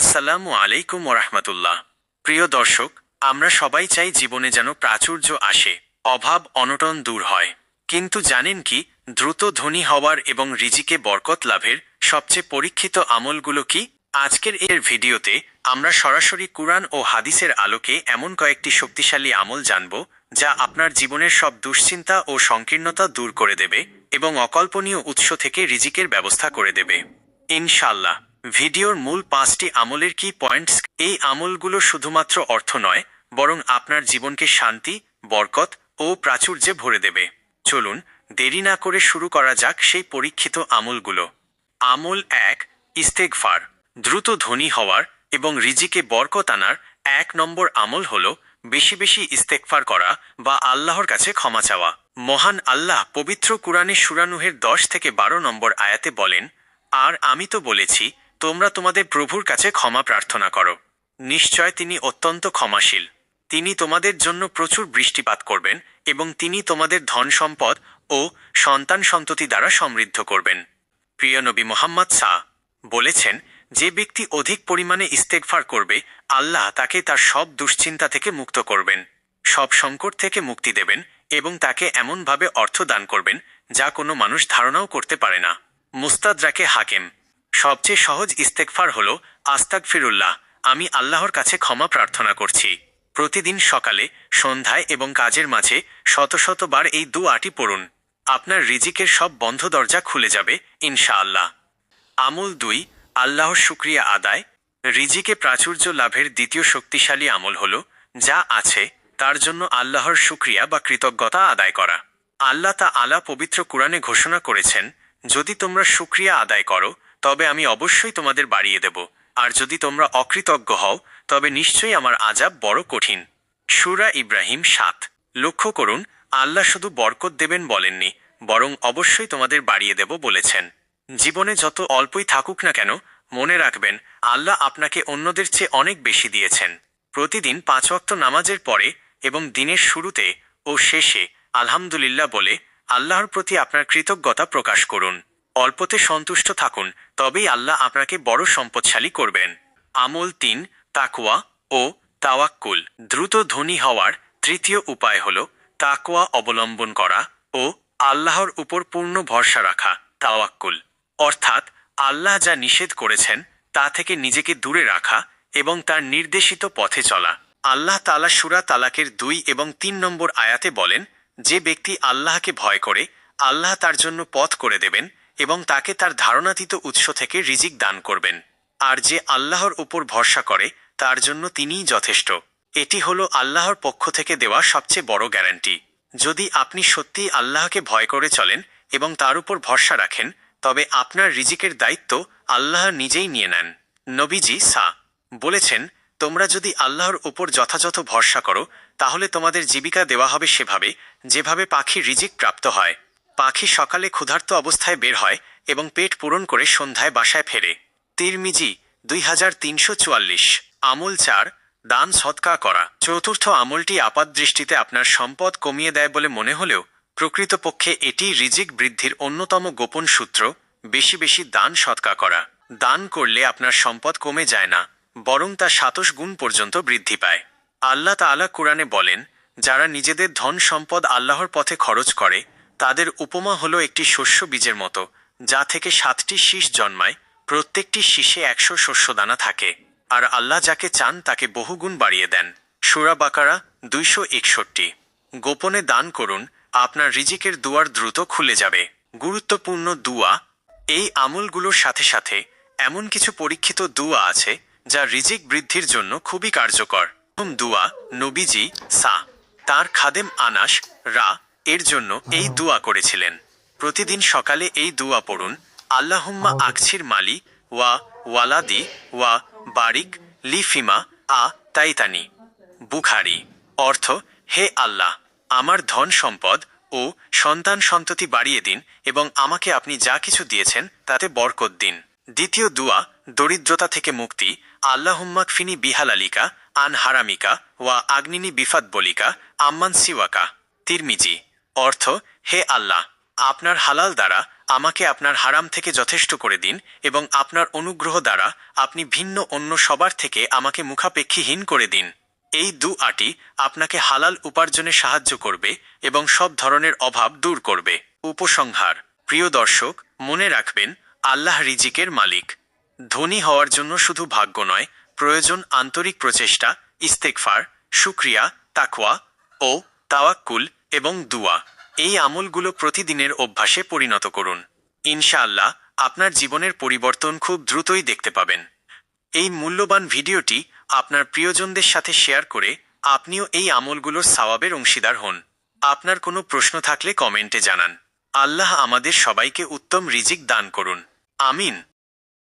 আসসালামু আলাইকুম ওরহমতুল্লাহ। প্রিয় দর্শক, আমরা সবাই চাই জীবনে যেন প্রাচুর্য আসে, অভাব অনটন দূর হয়। কিন্তু জানেন কি, দ্রুত ধনী হওয়ার এবং রিজিকে বরকত লাভের সবচেয়ে পরীক্ষিত আমলগুলো কি? আজকের এর ভিডিওতে আমরা সরাসরি কুরআন ও হাদিসের আলোকে এমন কয়েকটি শক্তিশালী আমল জানব, যা আপনার জীবনের সব দুশ্চিন্তা ও সংকীর্ণতা দূর করে দেবে এবং অকল্পনীয় উৎস থেকে রিজিকের ব্যবস্থা করে দেবে। ইনশাল্লাহ ভিডিওর মূল পাঁচটি আমলের কি পয়েন্টস? এই আমলগুলো শুধুমাত্র অর্থ নয়, বরং আপনার জীবনকে শান্তি, বরকত ও প্রাচুর্যে ভরে দেবে। চলুন, দেরি না করে শুরু করা যাক সেই পরীক্ষিত আমলগুলো। আমল এক, ইস্তেগফার। দ্রুত ধনী হওয়ার এবং রিজিকে বরকত আনার এক নম্বর আমল হল বেশি বেশি ইস্তেকফার করা বা আল্লাহর কাছে ক্ষমা চাওয়া। মহান আল্লাহ পবিত্র কুরআনে সুরানুহের দশ থেকে বারো নম্বর আয়াতে বলেন, আর আমি তো বলেছি তোমরা তোমাদের প্রভুর কাছে ক্ষমা প্রার্থনা করো। নিশ্চয় তিনি অত্যন্ত ক্ষমাশীল। তিনি তোমাদের জন্য প্রচুর বৃষ্টিপাত করবেন এবং তিনি তোমাদের ধন সম্পদ ও সন্তান সন্ততি দ্বারা সমৃদ্ধ করবেন। প্রিয় নবী মোহাম্মদ শাহ বলেছেন, যে ব্যক্তি অধিক পরিমাণে ইস্তেকফার করবে, আল্লাহ তাকে তার সব দুশ্চিন্তা থেকে মুক্ত করবেন, সব সংকট থেকে মুক্তি দেবেন এবং তাকে এমনভাবে অর্থ দান করবেন যা কোনো মানুষ ধারণাও করতে পারে না। মুস্তাদ মুস্তাদরাকে হাকেম সবচেয়ে সহজ ইস্তেকফার হল আস্তাক ফিরুল্লাহ আমি আল্লাহর কাছে ক্ষমা প্রার্থনা করছি। প্রতিদিন সকালে, সন্ধ্যায় এবং কাজের মাঝে শত শতবার এই দু আটি পড়ুন। আপনার রিজিকের সব বন্ধ দরজা খুলে যাবে, ইনশাআল্লাহ। আমল দুই, আল্লাহর শুক্রিয়া আদায়। রিজিকে প্রাচুর্য লাভের দ্বিতীয় শক্তিশালী আমল হল, যা আছে, তার জন্য আল্লাহর শুক্রিয়া বা কৃতজ্ঞতা আদায় করা। আল্লাহ তা আলা পবিত্র কুরআনে ঘোষণা করেছেন, যদি তোমরা শুক্রিয়া আদায় করো তবে আমি অবশ্যই তোমাদের বাড়িয়ে দেব। আর যদি তোমরা অকৃতজ্ঞ হও, তবে নিশ্চয়ই আমার আজাব বড় কঠিন। সুরা ইব্রাহিম সাত। লক্ষ্য করুন, আল্লাহ শুধু বরকত দেবেন বলেননি, বরং অবশ্যই তোমাদের বাড়িয়ে দেব বলেছেন। জীবনে যত অল্পই থাকুক না কেন, মনে রাখবেন, আল্লাহ আপনাকে অন্যদের চেয়ে অনেক বেশি দিয়েছেন। প্রতিদিন পাঁচ ওয়াক্ত নামাজের পরে এবং দিনের শুরুতে ও শেষে আলহামদুলিল্লাহ বলে আল্লাহর প্রতি আপনার কৃতজ্ঞতা প্রকাশ করুন। অল্পতে সন্তুষ্ট থাকুন তবেই আল্লাহ আপনাকে বড় সম্পদশালী করবেন। আমল তিন তাকুয়া ও তাওয়াক্কুল। দ্রুত ধনী হওয়ার তৃতীয় উপায় হল তাকুয়া অবলম্বন করা ও আল্লাহর উপর পূর্ণ ভরসা রাখা, তাওয়াক্কুল। অর্থাৎ আল্লাহ যা নিষেধ করেছেন, তা থেকে নিজেকে দূরে রাখা এবং তার নির্দেশিত পথে চলা। আল্লাহ তালা সুরা তালাকের দুই এবং তিন নম্বর আয়াতে বলেন, যে ব্যক্তি আল্লাহকে ভয় করে, আল্লাহ তার জন্য পথ করে দেবেন এবং তাকে তার ধারণাতীত উৎস থেকে রিজিক দান করবেন। আর যে আল্লাহর উপর ভরসা করে, তার জন্য তিনিই যথেষ্ট। এটি হলো আল্লাহর পক্ষ থেকে দেওয়া সবচেয়ে বড় গ্যারান্টি। যদি আপনি সত্যিই আল্লাহকে ভয় করে চলেন এবং তার উপর ভরসা রাখেন, তবে আপনার রিজিকের দায়িত্ব আল্লাহ নিজেই নিয়ে নেন। নবীজি সা বলেছেন, তোমরা যদি আল্লাহর উপর যথাযথ ভরসা করো, তাহলে তোমাদের জীবিকা দেওয়া হবে সেভাবে, যেভাবে পাখি রিজিক প্রাপ্ত হয়। পাখি সকালে ক্ষুধার্ত অবস্থায় বের হয় এবং পেট পূরণ করে সন্ধ্যায় বাসায় ফেরে। তিরমিজি, দুই হাজার তিনশো চুয়াল্লিশ। আমল চার, দান সৎকা করা। চতুর্থ আমলটি আপাত দৃষ্টিতে আপনার সম্পদ কমিয়ে দেয় বলে মনে হলেও, প্রকৃতপক্ষে এটি রিজিক বৃদ্ধির অন্যতম গোপন সূত্র, বেশি বেশি দান সৎকা করা। দান করলে আপনার সম্পদ কমে যায় না, বরং তা সাতশ গুণ পর্যন্ত বৃদ্ধি পায়। আল্লাহ তাআলা কোরআনে বলেন, যারা নিজেদের ধন সম্পদ আল্লাহর পথে খরচ করে তাদের উপমা হলো একটি শস্য বীজের মতো, যা থেকে সাতটি শীষ জন্মায়, প্রত্যেকটি শীষে একশো শস্যদানা থাকে, আর আল্লাহ যাকে চান তাকে বহুগুণ বাড়িয়ে দেন। সুরা বাকারা দুইশো একষট্টি। গোপনে দান করুন, আপনার রিজিকের দুয়ার দ্রুত খুলে যাবে। গুরুত্বপূর্ণ দুয়া, এই আমলগুলোর সাথে সাথে এমন কিছু পরীক্ষিত দুয়া আছে, যা রিজিক বৃদ্ধির জন্য খুবই কার্যকর। প্রথম দুয়া, নবীজি, সা। তার খাদেম আনাস, রা এর জন্য এই দুয়া করেছিলেন। প্রতিদিন সকালে এই দুয়া পড়ুন আল্লাহুম্মা আকছির মালি ওয়া ওয়ালাদি ওয়া বারিক লিফিমা আ তাইতানি। বুখারি অর্থ হে আল্লাহ আমার ধন সম্পদ ও সন্তান সন্ততি বাড়িয়ে দিন এবং আমাকে আপনি যা কিছু দিয়েছেন তাতে বরকত দিন। দ্বিতীয় দুয়া দরিদ্রতা থেকে মুক্তি আল্লাহুম্মাক ফিনি বিহাল আলিকা আন হারামিকা ওয়া আগ্নিনী বিফাত বলিকা আম্মান সিওয়াকা। তিরমিজি অর্থ, হে আল্লাহ, আপনার হালাল দ্বারা আমাকে আপনার হারাম থেকে যথেষ্ট করে দিন এবং আপনার অনুগ্রহ দ্বারা আপনি ভিন্ন অন্য সবার থেকে আমাকে মুখাপেক্ষীহীন করে দিন। এই দু আটি আপনাকে হালাল উপার্জনে সাহায্য করবে এবং সব ধরনের অভাব দূর করবে। উপসংহার, প্রিয় দর্শক, মনে রাখবেন, আল্লাহ রিজিকের মালিক। ধনী হওয়ার জন্য শুধু ভাগ্য নয়, প্রয়োজন আন্তরিক প্রচেষ্টা ইস্তেকফার সুক্রিয়া তাকওয়া ও তাওয়াক্কুল এবং দুয়া। এই আমলগুলো প্রতিদিনের অভ্যাসে পরিণত করুন। ইনশাআল্লাহ আপনার জীবনের পরিবর্তন খুব দ্রুতই দেখতে পাবেন। এই মূল্যবান ভিডিওটি আপনার প্রিয়জনদের সাথে শেয়ার করে আপনিও এই আমলগুলোর সওয়াবের অংশীদার হন। আপনার কোনো প্রশ্ন থাকলে কমেন্টে জানান। আল্লাহ আমাদের সবাইকে উত্তম রিজিক দান করুন। আমিন।